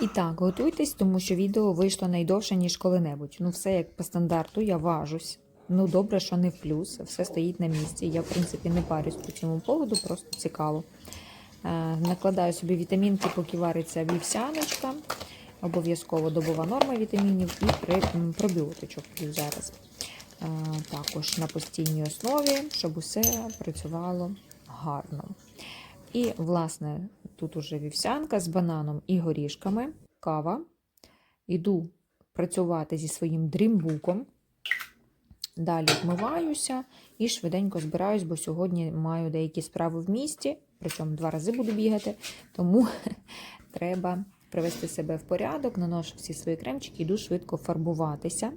І так, готуйтесь, тому що відео вийшло найдовше, ніж коли-небудь. Ну, все як по стандарту, я важусь. Ну, добре, що не в плюс, все стоїть на місці. Я, в принципі, не парюсь по цьому поводу, просто цікаво. Е, накладаю собі вітамінки, поки вариться вівсяночка. Обов'язково добова норма вітамінів і при, пробіотичок зараз. Е, також на постійній основі, щоб усе працювало гарно. І, власне, тут уже вівсянка з бананом і горішками, кава. Іду працювати зі своїм дрімбуком. Далі вмиваюся і швиденько збираюсь, бо сьогодні маю деякі справи в місті, причому два рази буду бігати, тому треба привести себе в порядок, наношу всі свої кремчики, йду швидко фарбуватися.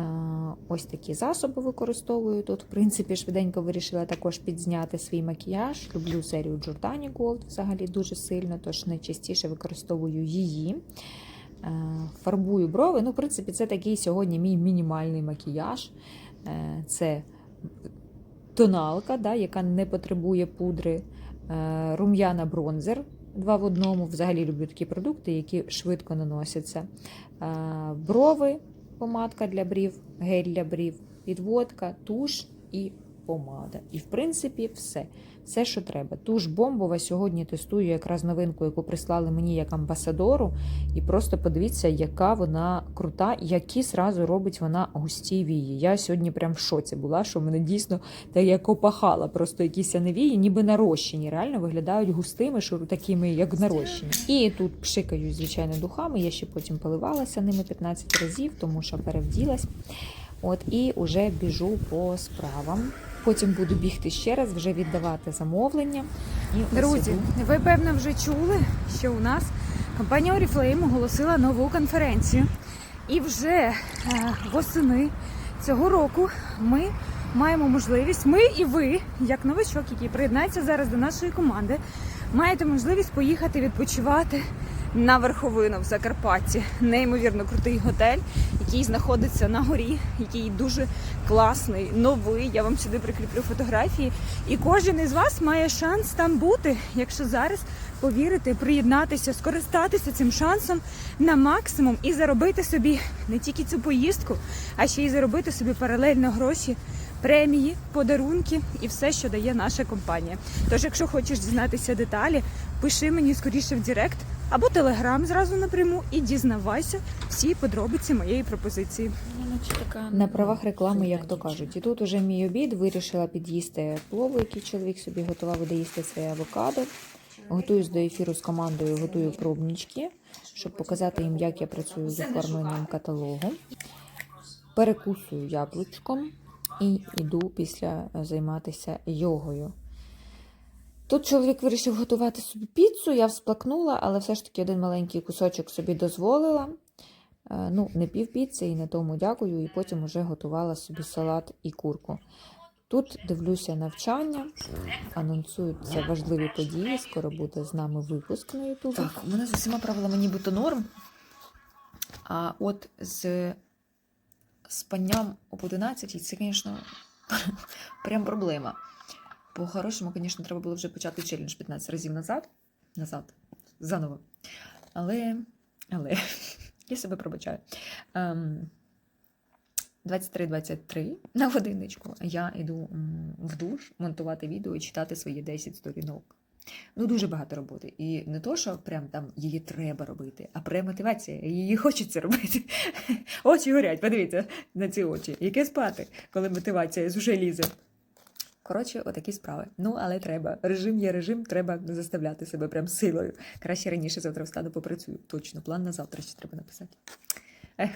Е, Ось такі засоби використовую тут. В принципі, швиденько вирішила також підзняти свій макіяж. Люблю серію Giordani Gold взагалі дуже сильно, тож найчастіше використовую її. Е, Фарбую брови. Ну, в принципі, це такий сьогодні мій мінімальний макіяж. Е, Це тоналка, да, яка не потребує пудри, рум'яна бронзер. Два в одному. Взагалі люблю такі продукти, які швидко наносяться. Брови, помадка для брів, гель для брів, підводка, туш і помада. І, в принципі, все. Все, що треба. Туш бомбова сьогодні тестую якраз новинку, яку прислали мені як амбасадору. І просто подивіться, яка вона крута, які зразу робить вона густі вії. Я сьогодні прям в шоці була, що в мене дійсно так як опахала, просто якісь вії, ніби нарощені. Реально виглядають густими, такими, як нарощені. І тут пшикаю, звичайно, духами. Я ще потім поливалася ними 15 разів, тому що перевділась. От і вже біжу по справам. Потім буду бігти ще раз, вже віддавати замовлення. І Друзі, іду. ви певно вже чули, що у нас компанія Oriflame оголосила нову конференцію. І вже е, восени цього року ми маємо можливість, ми і ви, як новачок, який приєднається зараз до нашої команди, маєте можливість поїхати відпочивати на верховину в Закарпатті. Неймовірно крутий готель, який знаходиться на горі, який дуже класний, новий. Я вам сюди прикріплю фотографії. І кожен із вас має шанс там бути, якщо зараз повірити, приєднатися, скористатися цим шансом на максимум і заробити собі не тільки цю поїздку, а ще й заробити собі паралельно гроші, премії, подарунки і все, що дає наша компанія. Тож, якщо хочеш дізнатися деталі, пиши мені скоріше в Директ або телеграм зразу напряму і дізнавайся всі подробиці моєї пропозиції. на правах реклами, як то кажуть. І тут уже мій обід вирішила під'їсти плову, який чоловік собі готував їсти своє авокадо. Готуюсь до ефіру з командою, готую пробнички, щоб показати їм, як я працюю з оформленням каталогу. Перекусую яблучком і йду після займатися йогою. Тут чоловік вирішив готувати собі піцу, я всплакнула, але все ж таки один маленький кусочок собі дозволила. Е, Ну, не пів піци і на тому дякую, і потім вже готувала собі салат і курку. Тут дивлюся навчання, анонсують важливі події. Скоро буде з нами випуск на Ютубі. Так, мене з усіма правилами нібито норм. А от з спанням об 11 це, звісно, прям проблема. По-хорошому, звісно, треба було вже почати челендж 15 разів назад. Назад, заново. Але, але, я себе пробачаю. Ем, 23.23 на годинничку я йду в душ монтувати відео і читати свої 10 сторінок. Ну, дуже багато роботи. І не то, що прям там її треба робити, а прям мотивація. Її хочеться робити. Очі горять, подивіться на ці очі. Яке спати, коли мотивація з уже лізе. Коротше, отакі справи. Ну, але треба. Режим є режим, треба заставляти себе прям силою. Краще раніше завтра встану попрацюю. Точно, план на завтра ще треба написати. Ех,